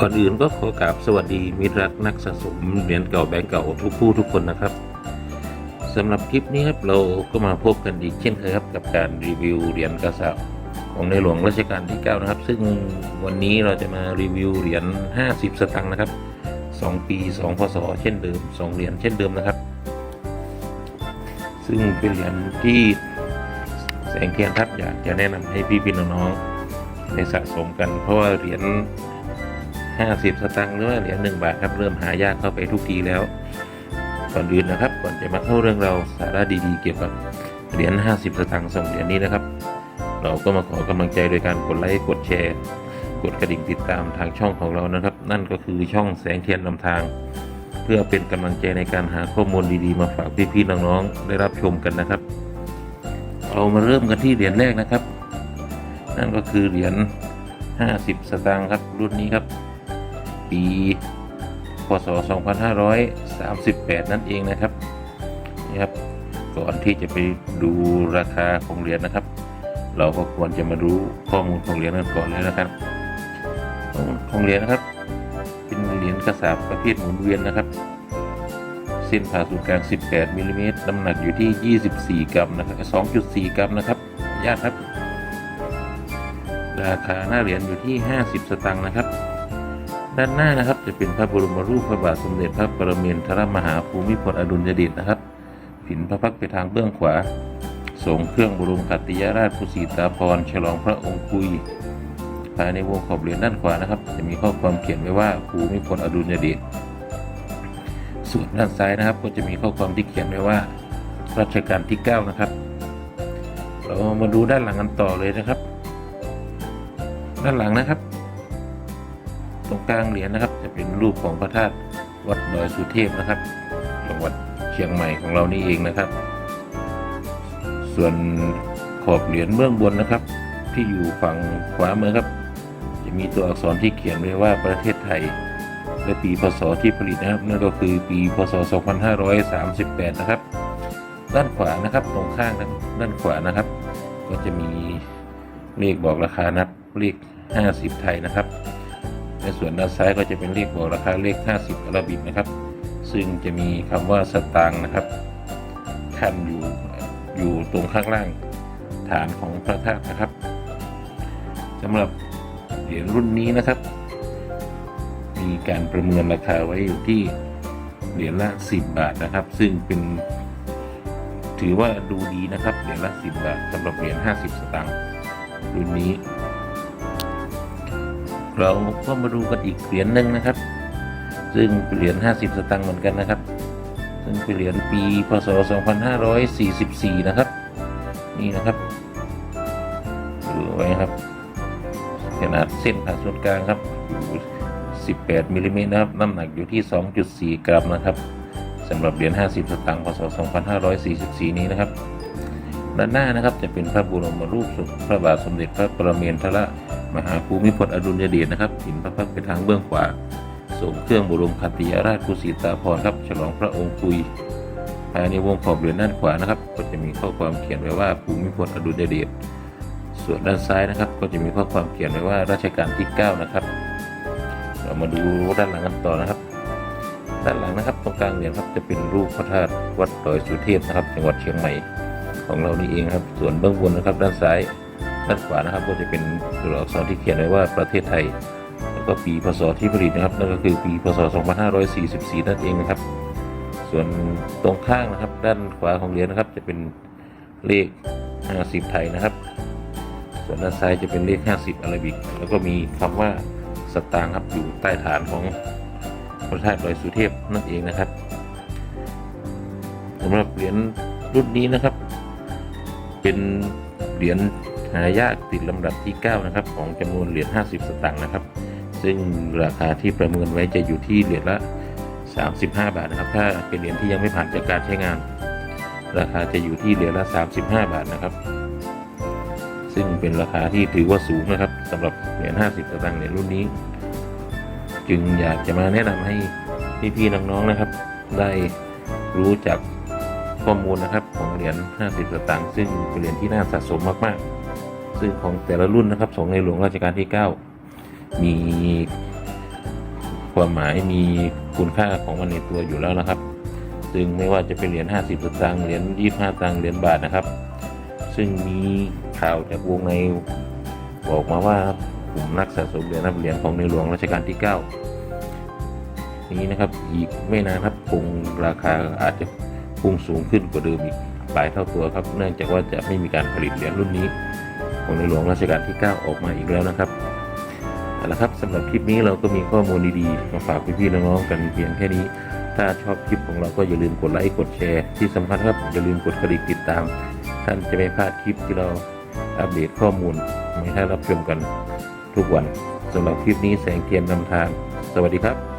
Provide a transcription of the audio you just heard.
ก่อนอื่นก็ขอกราบสวัสดีมิตรรักนักสะสมเหรียญเก่าแบงก์เก่าทุกผู้ทุกคนนะครับสำหรับคลิปนี้ครับเราก็มาพบกันอีกเช่นเคยครับกับการรีวิวเหรียญกระสาบของในหลวงรัชกาลที่ 9 นะครับ ซึ่งวันนี้เราจะมารีวิวเหรียญ 50 สตางค์นะครับ 2 ปี 2 พศ เช่นเดิม 2 เหรียญเช่นเดิมนะครับ ซึ่งเป็นเหรียญที่แสงเทียนทัพอยากจะแนะนำให้พี่พี่ๆน้องๆได้สะสมกัน เพราะว่าเหรียญ 50 สตางค์หรือว่าเหรียญ1บาทครับเริ่มหายากเข้าไปทุกทีแล้ว ก่อนอื่นนะครับ ก่อนจะมาเข้าเรื่องเราสาระดีๆ เกี่ยวกับเหรียญ50 สตางค์สองเหรียญนี้นะครับ เราก็มาขอกำลังใจโดยการกดไลค์กดแชร์ กดกระดิ่งติดตามทางช่องของเรานะครับ นั่นก็คือช่องแสงเทียนนำทาง เพื่อเป็นกำลังใจในการหาข้อมูลดีๆ มาฝากพี่ๆน้องๆได้รับชมกันนะครับ เรามาเริ่มกันที่เหรียญแรกนะครับ นั่นก็คือเหรียญ50 สตางค์ครับรุ่นนี้ครับ ปี พศ 2538 นั่นเองนะครับนี่ครับ ก่อนที่จะไปดูราคาของเหรียญนะครับ เราก็ควรจะมาดูข้อมูลของเหรียญกันก่อนเลยนะครับขอมูลของเหรียญนะครับ เป็นเหรียญกระสาบประเภทหมุนเวียนนะครับเส้นผ่าศูนย์กลาง 18มิลลิเมตรน้ำหนักอยู่ที่ 24 กรัมนะครับ 2.4 กรัมนะครับญาติครับ ราคาหน้าเหรียญอยู่ที่ 50 สตางค์นะครับ ด้านหน้านะครับจะเป็นพระบรมรูปพระบาทสมเด็จพระปรมินทรมหาภูมิพลอดุลยเดชนะครับ ผินพระพักตร์ไปทางเบื้องขวาทรงเครื่องบรมขัตติยราชภูสีตาพรฉลองพระองค์คุยภายในวงขอบเหรียญด้านขวานะครับ จะมีข้อความเขียนไว้ว่าภูมิพลอดุลยเดชส่วนด้านซ้ายนะครับ ก็จะมีข้อความที่เขียนไว้ว่ารัชกาลที่ 9 นะครับ เรามาดูด้านหลังกันต่อเลยนะครับ ด้านหลังนะครับ ตรงกลางเหรียญนะครับ จะเป็นรูปของพระธาตุวัดดอยสุเทพนะครับจังหวัดเชียงใหม่ของเรานี่เองนะครับ ส่วนขอบเหรียญเบื้องบนนะครับ ที่อยู่ฝั่งขวามือครับ จะมีตัวอักษรที่เขียนไว้ว่าประเทศไทยและปีพศที่ผลิตนะครับนั่นก็คือปีพศ 2538 นะครับ ด้านขวานะครับตรงข้างด้านขวานะครับ ก็จะมีเลขบอกราคานับเลข50 ไทยนะครับ ในส่วนด้านซ้ายก็จะเป็นเลขบอกราคาเลข 50อาราบิกนะครับ ซึ่งจะมีคำว่าสตางค์นะครับขั้นอยู่อยู่ตรงข้างล่างฐานของพระธาตุนะครับสำหรับเหรียญรุ่นนี้นะครับ มีการประเมินราคาไว้อยู่ที่เหรียญละ 10 บาทนะครับ ซึ่งเป็นถือว่าดูดีนะครับเหรียญละ 10 บาทสำหรับเหรียญ50 สตางค์รุ่นนี้ เราก็มาดูกันอีกเหรียญหนึ่งนะครับ ซึ่งเหรียญ50 สตางค์เหมือนกันนะครับ ซึ่งเป็นเหรียญปีพศ 2544 นะครับ นี่นะครับดูไว้ครับ ขนาดเส้นผ่าศูนย์กลางครับอยู่18มิลลิเมตรนะครับ น้ำหนักอยู่ที่ 2.4 กรัมนะครับสำหรับเหรียญ50 สตางค์พศ 2544 นี้นะครับ ด้านหน้านะครับ จะเป็นพระบรมรูปพระบาทสมเด็จพระปรมินทรมหาภูมิพลอดุลยเดชนะครับหินพระพักตร์ไปทางเบื้องขวาส่งเครื่องบรมขัตติยราชกุศิตาภรครับ ฉลองพระองค์คุยภายในวงขอบเหรียญด้านขวานะครับ ก็จะมีข้อความเขียนไว้ว่าภูมิพลอดุลยเดชส่วนด้านซ้ายนะครับ ก็จะมีข้อความเขียนไว้ว่ารัชกาลที่ 9 นะครับ เรามาดูด้านหลังกันต่อนะครับ ด้านหลังนะครับ ตรงกลางเหรียญครับจะเป็นรูปพระธาตุวัดดอยสุเทพนะครับ จังหวัดเชียงใหม่ ของเรานี่เองครับ ส่วนเบื้องบนนะครับ ด้านซ้ายด้านขวานะครับ ก็จะเป็นตัวอักษรที่เขียนไว้ว่าประเทศไทย แล้วก็ปีพศที่ผลิตนะครับนั่นก็คือปีพศ 2544 นั่นเองนะครับ ส่วนตรงข้างนะครับ ด้านขวาของเหรียญนะครับ จะเป็นเลข 50 ไทยนะครับ ส่วนด้านซ้ายจะเป็นเลข 50อาราบิก แล้วก็มีคำว่าสตางค์ครับอยู่ใต้ฐานของพระธาตุดอยสุเทพนั่นเองนะครับสำหรับเหรียญรุ่นนี้นะครับ เป็นเหรียญหายากติดลำดับที่ 9 นะครับ ของจำนวนเหรียญ50 สตางค์นะครับ ซึ่งราคาที่ประเมินไว้จะอยู่ที่เหรียญละ 35 บาทนะครับ ถ้าเป็นเหรียญที่ยังไม่ผ่านจากการใช้งาน ราคาจะอยู่ที่เหรียญละ 35 บาทนะครับ ซึ่งเป็นราคาที่ถือว่าสูงนะครับสำหรับเหรียญ50 สตางค์ในรุ่นนี้ จึงอยากจะมาแนะนำให้พี่ๆน้องๆนะครับ ได้รู้จัก ข้อมูลนะครับของเหรียญ 50 สตางค์ซึ่งเป็นเหรียญที่น่าสะสมมากๆ ซึ่งของแต่ละรุ่นนะครับของในหลวงรัชกาลที่ 9 มีความหมายมีคุณค่าของมันในตัวอยู่แล้วนะครับ ซึ่งไม่ว่าจะเป็นเหรียญ 50 สตางค์เหรียญ 25 สตางค์เหรียญบาทนะครับ ซึ่งมีข่าวจากวงในบอกมาว่ากลุ่มนักสะสมเหรียญนับเหรียญของในหลวงรัชกาลที่ 9 นี้นะครับอีกไม่นานครับคงราคาอาจจะ พุ่งสูงขึ้นกว่าเดิมอีกหลายเท่าตัวครับ เนื่องจากว่าจะไม่มีการผลิตเหรียญรุ่นนี้ของในหลวงรัชกาลที่ 9 ออกมาอีกแล้วนะครับเอาละครับสำหรับคลิปนี้เราก็มีข้อมูลดีๆมาฝากพี่ๆน้องๆกันเพียงแค่นี้ ถ้าชอบคลิปของเราก็อย่าลืมกดไลค์กดแชร์ที่สำคัญครับอย่าลืมกดกระดิ่งติดตาม ท่านจะไม่พลาดคลิปที่เราอัปเดตข้อมูลมาให้ท่านรับชมกันทุกวันสำหรับคลิปนี้แสงเทียนนำทาง สวัสดีครับ